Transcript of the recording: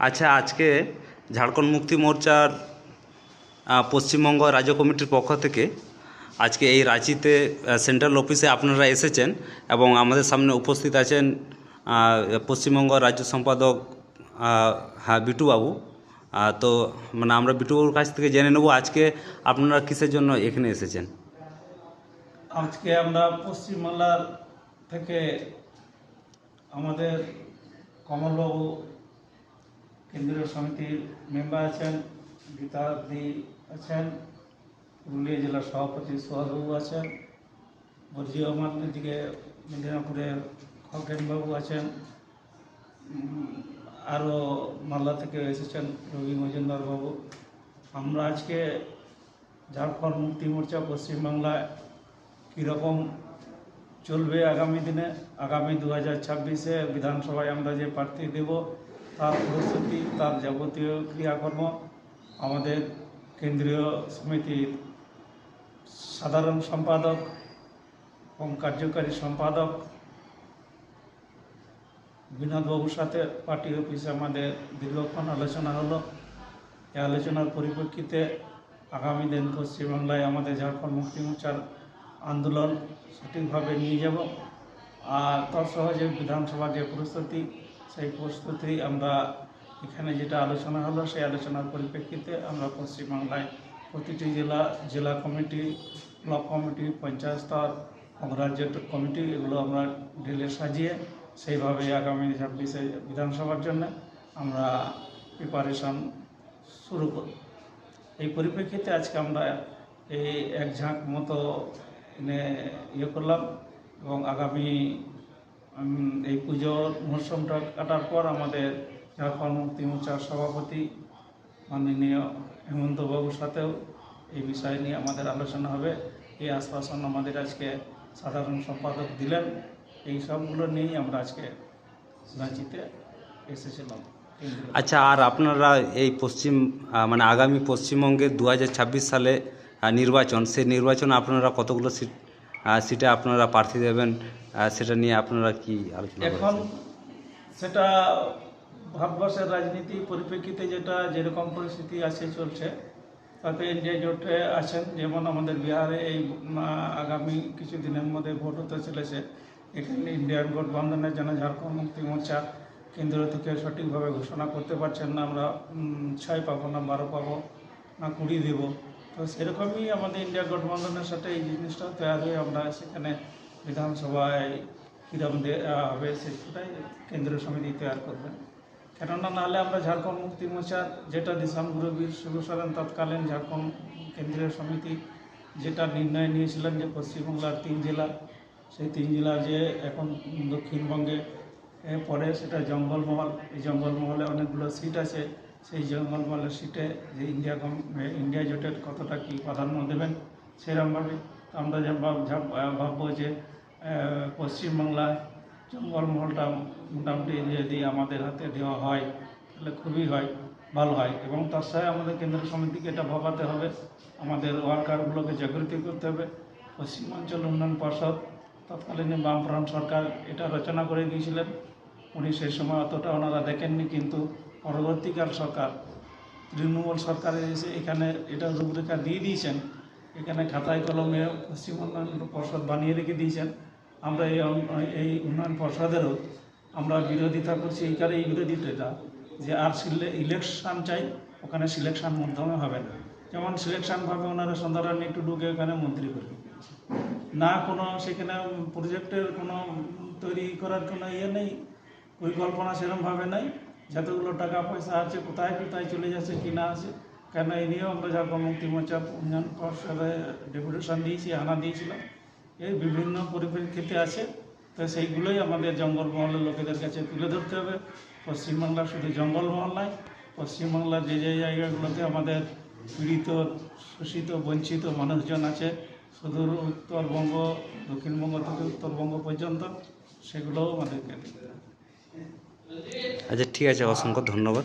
আচ্ছা আজকে ঝাড়খণ্ড মুক্তি মোর্চার পশ্চিমবঙ্গ রাজ্য কমিটির পক্ষ থেকে আজকে এই রাঁচিতে সেন্ট্রাল অফিসে আপনারা এসেছেন এবং আমাদের সামনে উপস্থিত আছেন পশ্চিমবঙ্গ রাজ্য সম্পাদক হ্যাঁ বিটুবাবু। তো মানে আমরা বিটুবাবুর কাছ থেকে জেনে নেব আজকে আপনারা কিসের জন্য এখানে এসেছেন। আজকে আমরা পশ্চিমবাংলার থেকে আমাদের কমলবাবু কেন্দ্রীয় সমিতির মেম্বার আছেন গীতাদি আছেন, পুরুলিয়া জেলার সভাপতি সোহাগবাবু আছেন, বর্জিয়া আমার দিকে মেদিনীপুরের খগেনবাবু আছেন আরও মালদা থেকে এসেছেন রবি মজুমদার বাবু। আমরা আজকে ঝাড়খণ্ড মুক্তি মোর্চা পশ্চিমবাংলায় কীরকম চলবে আগামী দিনে? আগামী দু হাজার ছাব্বিশে বিধানসভায় আমরা যে প্রার্থী দেব তার প্রস্তুতি, তার যাবতীয় ক্রিয়াকর্ম আমাদের কেন্দ্রীয় সমিতির সাধারণ সম্পাদক এবং কার্যকারী সম্পাদক, বিনোদবাবুর সাথে পার্টি অফিসে আমাদের দীর্ঘক্ষণ আলোচনা হলো। এই আলোচনার পরিপ্রেক্ষিতে আগামী দিন পশ্চিমবাংলায় আমাদের ঝাড়খণ্ড মুক্তি মোর্চার আন্দোলন সঠিকভাবে নিয়ে যাব। আর তার সহজে বিধানসভা যে প্রস্তুতি, সেই প্রস্তুতি আমরা এখানে যেটা আলোচনা হলো, সেই আলোচনার পরিপ্রেক্ষিতে আমরা পশ্চিমবাংলায় প্রতিটি জেলা জেলা কমিটি, ব্লক কমিটি, পঞ্চায়েত স্তর রাজ্য কমিটি, এগুলো আমরা ঢেলে সাজিয়ে সেইভাবে আগামী ছাব্বিশে বিধানসভার জন্য আমরা প্রিপারেশন শুরু করব। এই পরিপ্রেক্ষিতে আজকে আমরা এই এক ঝাঁক মতো ইয়ে করলাম। এবং আগামী এই পুজোর মরশুমটা কাটার পর আমাদের ঝাড়খণ্ড মুক্তি মোর্চার সভাপতি মাননীয় হেমন্তবাবুর সাথেও এই বিষয় নিয়ে আমাদের আলোচনা হবে। এই আশ্বাসন আমাদের আজকে সাধারণ সম্পাদক দিলেন। এই সবগুলো নিয়েই আমরা আজকে রাঁচিতে এসেছিলাম। আচ্ছা আর আপনারা এই পশ্চিম মানে আগামী পশ্চিমবঙ্গে দু হাজার ছাব্বিশ সালে নির্বাচন, সেই নির্বাচনে আপনারা কতগুলো সিট সিটে আপনারা প্রার্থী দেবেন সেটা নিয়ে আপনারা কি আলোচনা এখন সেটা ভারতবর্ষের রাজনীতি পরিপ্রেক্ষিতে যেটা যেরকম পরিস্থিতি আছে চলছে। তাতে ইন্ডিয়া জোটে আছেন যেমন আমাদের বিহারে এই আগামী কিছু দিনের মধ্যে ভোট হতে চলেছে এখানে ইন্ডিয়ান গঠবন্ধনের জন্য ঝাড়খণ্ড মুক্তি মোর্চা কেন্দ্র থেকে সঠিকভাবে ঘোষণা করতে পারছেন না আমরা ছয় পাবো না বারো পাবো না কুড়ি দেব। তো সেরকমই আমাদের ইন্ডিয়া গঠবন্ধনের সাথে এই জিনিসটা তৈরি হয়ে আমরা সেখানে বিধানসভায় কীরকম হবে সেটাই কেন্দ্রীয় সমিতি তৈরি করবেন কেননা নাহলে আমরা ঝাড়খণ্ড মুক্তি মোর্চার যেটা দিশামগুরু বীর শিবু সোরেন তৎকালীন ঝাড়খণ্ড কেন্দ্রীয় সমিতি, যেটা নির্ণয় নিয়েছিলেন যে পশ্চিমবাংলার তিন জেলা, সেই তিন জেলা যে এখন দক্ষিণবঙ্গে পরে সেটা জঙ্গলমহল, এই জঙ্গলমহলে অনেকগুলো সিট আছে। সেই জঙ্গলমহলের সিটে যে ইন্ডিয়া ইন্ডিয়া জোটের কতটা কি প্রাধান্য দেবেন? সেরকমভাবে আমরা যা ভাব- যা- ভাববো যে পশ্চিমবাংলায় জঙ্গলমহলটা মোটামুটি যদি আমাদের হাতে দেওয়া হয়, তাহলে খুবই হয়, ভালো হয়। এবং তার সাথে আমাদের কেন্দ্র সমিতিকে এটা ভাবাতে হবে। আমাদের ওয়ার্কারগুলোকে জাগৃতি করতে হবে। পশ্চিমাঞ্চল উন্নয়ন পর্ষদ তৎকালীন বামফ্রন্ট সরকার এটা রচনা করে দিয়েছিলেন। উনি সেই সময় অতটা ওনারা দেখেননি, কিন্তু পরবর্তীকাল সরকার, তৃণমূল সরকারে এসে এখানে এটা রূপরেখা দিয়ে দিয়েছেন। এখানে খাতায় কলমে পশ্চিম উন্নয়ন পর্ষদ বানিয়ে রেখে দিয়েছেন। আমরা এই এই উন্নয়ন পর্ষদেরও আমরা বিরোধিতা করছি, এই কারণে এই বিরোধিতাটা, যে আর সিলে, ইলেকশন চাই, ওখানে সিলেকশন মাধ্যমে হবে না। যেমন সিলেকশনভাবে ওনারা সন্ধ্যারানী ঢুকে ওখানে মন্ত্রী করে দিয়েছে। না কোনো সেখানে প্রজেক্টের কোনো তৈরি করার কোনো ইয়ে নেই। পরিকল্পনা সেরকমভাবে নাই যতগুলো টাকা পয়সা আছে কোথায় কোথায় চলে যাচ্ছে কি না আছে কেন এই নিয়েও আমরা ঝাড়খণ্ড মুক্তি মোর্চা উন্নয়ন পর্ষদে ডেপুটেশন দিয়েছি আনা দিয়েছিলাম এই বিভিন্ন পরিপ্রেক্ষিতে আছে তো সেইগুলোই আমাদের জঙ্গলমহলের লোকেদের কাছে তুলে ধরতে হবে পশ্চিমবাংলা শুধু জঙ্গলমহল নয় পশ্চিমবাংলার যে যে জায়গাগুলোতে আমাদের পীড়িত শোষিত বঞ্চিত মানুষজন আছে সুদূর উত্তরবঙ্গ দক্ষিণবঙ্গ থেকে উত্তরবঙ্গ পর্যন্ত সেগুলোও আমাদেরকে আচ্ছা ঠিক আছে অসংখ্য ধন্যবাদ।